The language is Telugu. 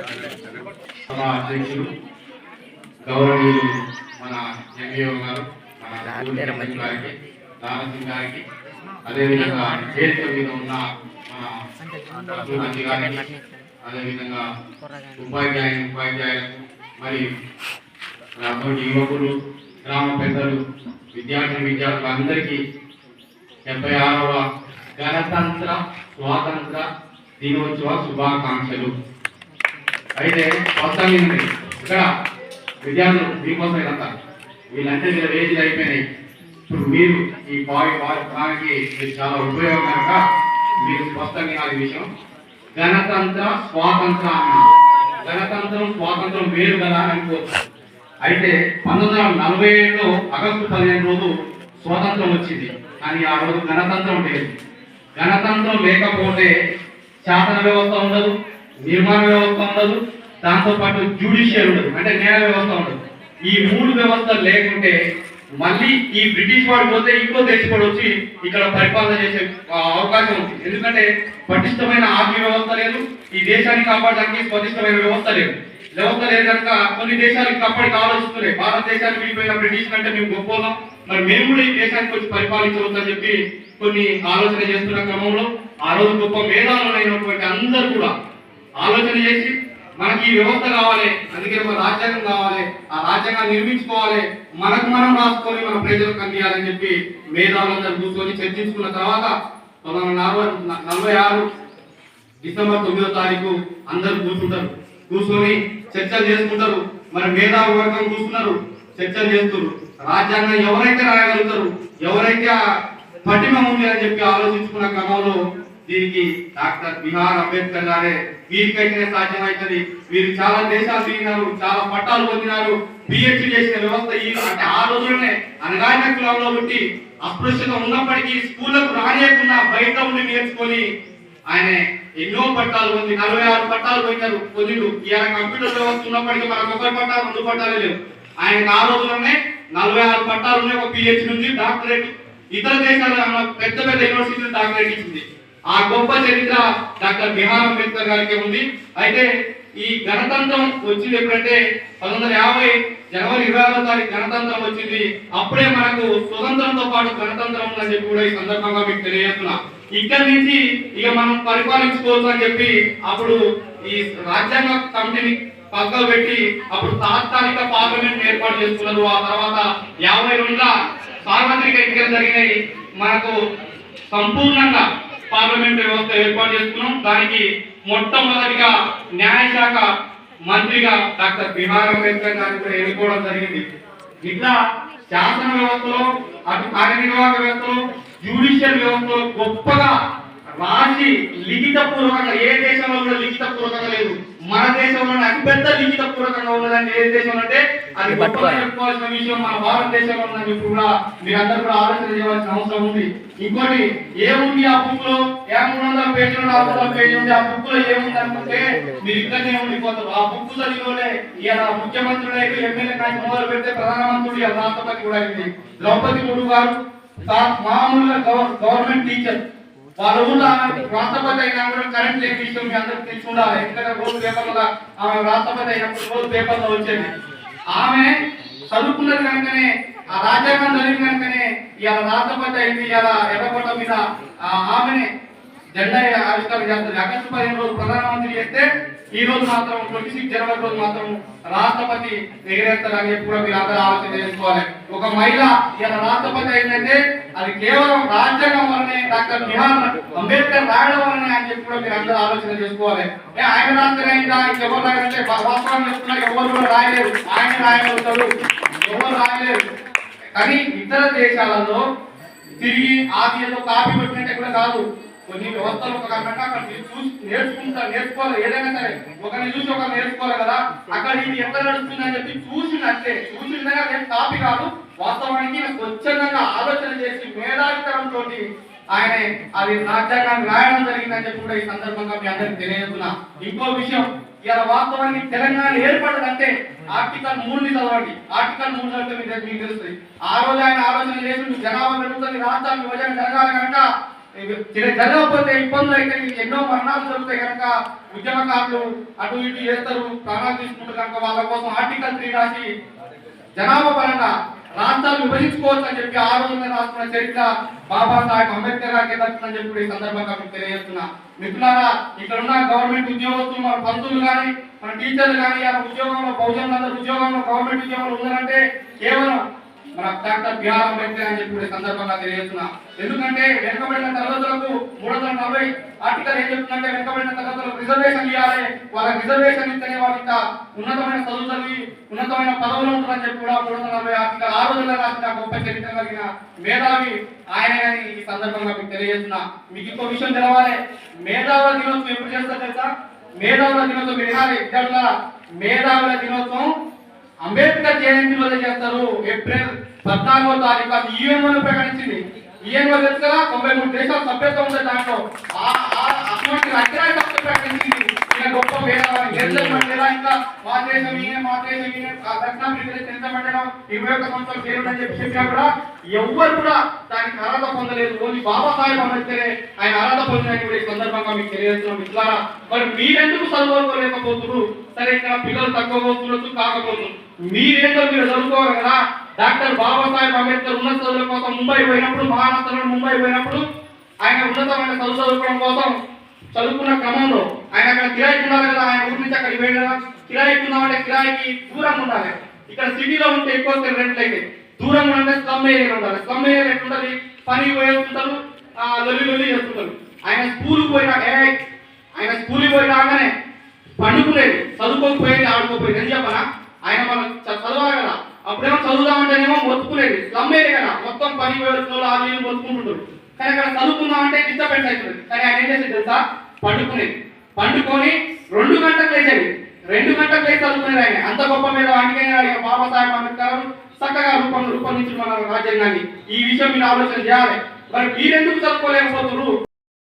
సభ అధ్యక్షులు మన గారు మన గారికి దానసింగ్ గారికి అదేవిధంగా వేదిక మీద ఉన్న మన గారికి అదేవిధంగా ఉపాధ్యాయ ఉపాధ్యాయులకు మరి యువకులు గ్రామ పెద్దలు విద్యార్థి విద్యార్థులు అందరికీ డెబ్బై ఆరవ గణతంత్ర స్వాతంత్ర దినోత్సవ శుభాకాంక్షలు. అయితే అవసరం ఇక్కడ విద్యార్థులు మీకోసం ఇదంతా వీళ్ళంటే వీళ్ళ వేజీలు అయిపోయినాయి. ఇప్పుడు మీరు ఈ బావి వారికి మీరు చాలా ఉపయోగకరంగా మీరు స్పష్టంగా ఈ విషయం గణతంత్ర స్వాతంత్ర గణతంత్రం స్వాతంత్రం వేరు కదా అనుకోవచ్చు అయితే పంతొమ్మిది వందల నలభై ఏడులో ఆగస్టు పదిహేను రోజు స్వాతంత్రం వచ్చింది. కానీ ఆ రోజు గణతంత్రం లేదు. గణతంత్రం లేకపోతే శాసన వ్యవస్థ ఉండదు నిర్మాణ వ్యవస్థ ఉండదు దాంతో పాటు జ్యుడిషియల్ ఉండదు. అంటే న్యాయ వ్యవస్థ ఉండదు. ఈ మూడు వ్యవస్థలు లేకుంటే మళ్ళీ ఈ బ్రిటిష్ వాడు పోతే ఇంకో దేశపడు వచ్చి ఇక్కడ పరిపాలన చేసే అవకాశం ఉంది. ఎందుకంటే పటిష్టమైన ఆర్థిక వ్యవస్థ లేదు ఈ దేశాన్ని కాపాడడానికి పటిష్టమైన వ్యవస్థ లేదు. వ్యవస్థ లేదు కనుక కొన్ని దేశాలకు కాపాడికి ఆలోచిస్తున్నాయి. భారతదేశానికి వెళ్ళిపోయిన బ్రిటిష్ కంటే మేము గొప్పలం మరి మేము కూడా ఈ దేశానికి వచ్చి పరిపాలించవచ్చు అని చెప్పి కొన్ని ఆలోచన చేస్తున్న క్రమంలో ఆ రోజు గొప్ప మేధావులు అయినటువంటి అందరూ కూడా ఆలోచన చేసి మనకి ఈ వ్యవస్థ కావాలి అందుకే మన రాజ్యాంగం కావాలి ఆ రాజ్యాంగాన్ని నిర్మించుకోవాలి మనకు మనం రాసుకొని మన ప్రజలకు అందియాలని చెప్పి మేధావులందరూ కూర్చొని చర్చించుకున్న తర్వాత నలభై నలభై ఆరు డిసెంబర్ తొమ్మిదో తారీఖు అందరూ కూర్చుంటారు. కూర్చొని చర్చలు చేసుకుంటారు. మరి మేధావు వర్గం కూర్చున్నారు. చర్చలు చేస్తున్నారు. రాజ్యాంగం ఎవరైతే రాయగలుగుతారు ఎవరైతే పటిమ ఉంది అని చెప్పి ఆలోచించుకున్న క్రమంలో దీనికి డాక్టర్ బిహార్ అంబేద్కర్ గారే వీరికైతేనే సాధ్యమవుతుంది వీరు చాలా దేశాలు తిరిగినారు చాలా పట్టాలు పొందినారు. పిహెచ్డి చేసిన వ్యవస్థ ఈ అంటే ఆ రోజుల్లోనే అనగాయన కులంలో ఉండి అస్పృశ్యత ఉన్నప్పటికీ స్కూళ్ళకు రానియకుండా బయట ఉండి నేర్చుకొని ఆయన ఎన్నో పట్టాలు పొంది నలభై ఆరు పట్టాలు పొందారు పొందిండు. ఈయన కంప్యూటర్ వ్యవస్థ ఉన్నప్పటికీ మనకు ఒకరి పట్టాలు రెండు పట్టాలే లేవు. ఆయనకు ఆ రోజుల్లోనే నలభై ఆరు పట్టాలు ఉన్నాయి ఒక పిహెచ్డి ఉంది డాక్టరేట్. ఇతర దేశాల పెద్ద పెద్ద యూనివర్సిటీలు డాక్టరేట్ ఇచ్చింది. ఆ గొప్ప చరిత్ర డాక్టర్ బిహార్ అంబేద్కర్ గారికి ఉంది. అయితే ఈ గణతంత్రం వచ్చింది ఎప్పుడంటే పంతొమ్మిది వందల యాభై జనవరి ఇరవై ఆరో తారీఖు గణతంత్రం వచ్చింది. అప్పుడే మనకు స్వతంత్రంతో పాటు గణతంత్రం ఉందని చెప్పి కూడా ఈ సందర్భంగా మీకు తెలియజేస్తున్నా. ఇక్కడి నుంచి ఇక మనం పరిపాలించుకోవచ్చు అని చెప్పి అప్పుడు ఈ రాజ్యాంగ కమిటీని పక్కకు పెట్టి అప్పుడు తాత్కాలిక పార్లమెంట్ ఏర్పాటు చేసుకున్నారు. ఆ తర్వాత యాభై రెండుల సార్వత్రిక ఎన్నికలు జరిగినాయి. మనకు సంపూర్ణంగా పార్లమెంట్ వ్యవస్థ ఏర్పాటు చేసుకున్నాం దానికి మొట్టమొదటిగా న్యాయశాఖ మంత్రిగా డాక్టర్ బిహార్ అంబేద్కర్ గారిని కూడా ఎన్నుకోవడం జరిగింది. ఇట్లా శాసన వ్యవస్థలో అటు కార్యనిర్వాహక వ్యవస్థలో జ్యుడిషియల్ వ్యవస్థలో గొప్పగా రాసి లిఖిత పూర్వకంగా ఏ దేశంలో కూడా లిఖిత పూర్వకంగా లేదు. మన దేశంలోనే అతిపెద్ద లిఖిత పూర్వకంగా ఉన్నదని ఏ దేశంలో అంటే అది చెప్పుకోవాల్సిన విషయం మన భారతదేశంలో ఉందని కూడా మీరందరూ కూడా ఆలోచన చేయవలసిన అవసరం ఉంది. ఇంకోటి ఏముంది ఆ బుక్లో ఏ మూడు వందల పేజీలు నాలుగు వందల పేజీ ఉంది ఆ బుక్లో ఏముంది అనుకుంటే మీరు ఇక్కడనే ఉండిపోతారు. ఆ బుక్ చదివిలోనే ఇలా ముఖ్యమంత్రులు అయితే ఎమ్మెల్యే కానీ మొదలు పెడితే ప్రధానమంత్రులు ఇలా రాష్ట్రపతి కూడా అయింది ద్రౌపది ముర్ము గారు మామూలుగా గవ- గవర్నమెంట్ టీచర్. వాళ్ళ ఆమె రాష్ట్రపతి అయినా కరెంట్ లేని విషయం మీ అందరికి తెలిసి ఉండాలి ఎందుకంటే రోజు పేపర్లో ఆమె రాష్ట్రపతి అయినప్పుడు రోజు పేపర్లో వచ్చేది. ఆమె చదువుకున్నది కనుకనే ఆ రాజ్యాంగం చదివిన కనుకనే ఇవాళ రాష్ట్రపతి అయింది. ఇవాళ ఎర్రకోట మీద ఆ ఆమెనే జెండా ఆవిష్కరణ చేస్తుంది. ఆగస్టు పదిహేను రోజు ప్రధానమంత్రి చేస్తే ఈ రోజు మాత్రం ట్వంటీ సిక్స్ జనవరి రోజు మాత్రం రాష్ట్రపతి ఎగిరేస్తారని చెప్పి కూడా మీరు అందరూ ఆలోచన చేసుకోవాలి. ఒక మహిళ ఇలా రాష్ట్రపతి అయిందంటే అది కేవలం రాజ్యాంగం వలనే డాక్టర్ బిహార్ అంబేద్కర్ రాయడం వలనే అని చెప్పి కూడా మీరు అందరూ ఆలోచన చేసుకోవాలి. ఏ ఆయన రాష్ట్రం అయిందా? ఇంకెవరు రాయాలంటే వాస్తవం చెప్తున్నా ఎవరు కూడా రాయలేరు ఆయన రాయగలుగుతారు ఎవరు రాయలేరు కానీ ఇతర దేశాలలో తిరిగి ఆది ఏదో కాపీ పెట్టినట్టే కూడా కాదు. కొన్ని వ్యవస్థలు ఒక గంట అక్కడ చూసి నేర్చుకుంటా నేర్చుకోవాలి. ఏదైనా సరే ఒకరిని చూసి ఒకరు నేర్చుకోవాలి కదా. అక్కడ ఇది నడుస్తున్నాయి అని చెప్పి చూసినట్టే చూసిందనే నేను కాపీ కాదు. వాస్తవానికి స్వచ్ఛందంగా ఆలోచన చేసి మేధావితరంతో ఆయన అది రాజ్యాంగాన్ని రాయడం జరిగిందని చెప్పి కూడా ఈ సందర్భంగా మీ అందరికి తెలియజేస్తున్నా. ఇంకో విషయం ఇలా వాస్తవానికి తెలంగాణ ఏర్పడదంటే ఆర్టికల్ మూడుని చదవండి. ఆర్టికల్ మూడు చదివితే మీకు తెలుస్తుంది. ఆ రోజు ఆయన ఆలోచన చేసి జనాభా పెరుగుతుంది రాష్ట్రాల విభజన జరగాలి కనుక జరగకపోతే ఇబ్బందులు అయితే ఎన్నో మరణాలు జరుగుతాయి కనుక ఉద్యమకారులు అటు ఇటు చేస్తారు. ప్రాణాలు తీసుకుంటారు కనుక వాళ్ళ కోసం ఆర్టికల్ త్రీ రాసి జనాభా పరంగా రాష్ట్రాలు విభజించుకోవచ్చు అని చెప్పి ఆ రోజున రాస్తున్న చరిత్ర బాబాసాహెబ్ అంబేద్కర్ గారికి దక్కుతుందని చెప్పి ఈ సందర్భంగా మీకు తెలియజేస్తున్నా. మిత్రులారా ఇక్కడ ఉన్న గవర్నమెంట్ ఉద్యోగస్తులు మన పంతులు కానీ మన టీచర్లు కానీ ఆ ఉద్యోగంలో బహుజనులందరూ ఉద్యోగంలో గవర్నమెంట్ ఉద్యోగంలో ఉన్నారంటే కేవలం మన డాక్టర్ బిఆర్ అంబేద్కర్ అని చెప్పి సందర్భంగా తెలియజేస్తున్నా. ఎందుకంటే వెనుకబడిన తరగతులకు మూడు వందల నలభై ఆర్టికల్ ఏం చెప్తుందంటే వెనుకబడిన తరగతులకు రిజర్వేషన్ ఇవ్వాలి వాళ్ళకి రిజర్వేషన్ ఇస్తేనే వాళ్ళు ఇంకా ఉన్నతమైన చదువు చదివి ఉన్నతమైన పదవులు ఉంటుందని చెప్పి కూడా మూడు వందల నలభై ఆర్టికల్ ఆ రోజుల్లో రాసిన గొప్ప చరిత్ర కలిగిన మేధావి ఆయన ఈ సందర్భంగా మీకు తెలియజేస్తున్నా. మీకు ఇంకో విషయం తెలవాలి. మేధావుల దినోత్సవం ఎప్పుడు చేస్తారు తెలుసా? మేధావుల దినోత్సవం వినాలి. విద్యార్థుల మేధావుల దినోత్సవం అంబేద్కర్ జయంతి రోజు చేస్తారు. ఏప్రిల్ పద్నాలుగో తారీఖు అది యుఎన్ఓ ప్రకటించింది. యుఎన్ఓ తెలుసు కదా తొంభై మూడు దేశాలు సభ్యత్వం ఉంది దాంట్లో. అటువంటి ఐక్యరాజ్య ప్రకటించింది. ఈయన గొప్ప మేధావి నెల్సన్ ఇంకా మా దేశం ఈయన మా దేశం ఈయన ఇరవై ఒక్క పేరుందని చెప్పి చెప్పినా కూడా ఎవ్వరు కూడా దానికి అర్హత పొందలేదు. ఓన్లీ బాబాసాహెబ్ అంబేద్కరే ఆయన అర్హత పొందినని కూడా ఈ సందర్భంగా మీకు తెలియజేస్తున్నాం మిత్రులారా. మరి మీరెందుకు చదువుకోలేకపోతున్నారు? సరే ఇక్కడ పిల్లలు తక్కువ పోతున్నారు కాకపోతున్నారు. మీరేందో మీరు చదువుకోవాలి కదా. డాక్టర్ బాబాసాహెబ్ అంబేద్కర్ ఉన్నత చదువుల కోసం ముంబై పోయినప్పుడు మహారాష్ట్రలో ముంబై పోయినప్పుడు ఆయన ఉన్నతమైన చదువు చదువుకోవడం కోసం చదువుకున్న క్రమంలో ఆయన అక్కడ కిరాయికి ఉండాలి కదా ఆయన ఊరి నుంచి అక్కడికి వెళ్ళి కిరాయికి ఉన్నామంటే కిరాయికి దూరంగా ఉండాలి. ఇక్కడ సిటీలో ఉంటే ఎక్కువ రెంట్లు అయితే దూరంగా ఉంటే స్లమ్ ఏరియా ఉండాలి. స్లమ్ ఏరియా ఎట్లుంటది? పని పోయేస్తుంటారు ఆ లొల్లి లొల్లి చేస్తుంటారు. ఆయన స్కూల్ పోయినా ఆయన స్కూల్కి పోయి పండుకునేది చదువుకోకపోయేది ఆడుకోపోయేది అని చెప్పనా? ఆయన మనం చదవాలి కదా. అప్పుడేమో చదువుదామంటేనేమో మొత్తుకునేది స్లమ్ ఏరియా కదా. మొత్తం పని పోయేస్తున్నారు ఆ నీళ్ళు మొత్తుకుంటుంటారు కానీ అక్కడ చదువుకుందామంటే డిస్టర్బెన్స్ అవుతుంది. కానీ ఆయన ఏం చేసేది తెలుసా? పండుకునేది. పండుకొని రెండు గంటలకు లేచేది రెండు గంటలకు లేచి చదువుకునేది ఆయన. అంత గొప్ప మీద అందుకే ఆయన బాబాసాహెబ్ అంబేద్కర్ చక్కగా రూపం రూపొందించిన మన రాజ్యాంగాన్ని. ఈ విషయం మీరు ఆలోచన చేయాలి. మరి మీరెందుకు చదువుకోలేకపోతున్నారు?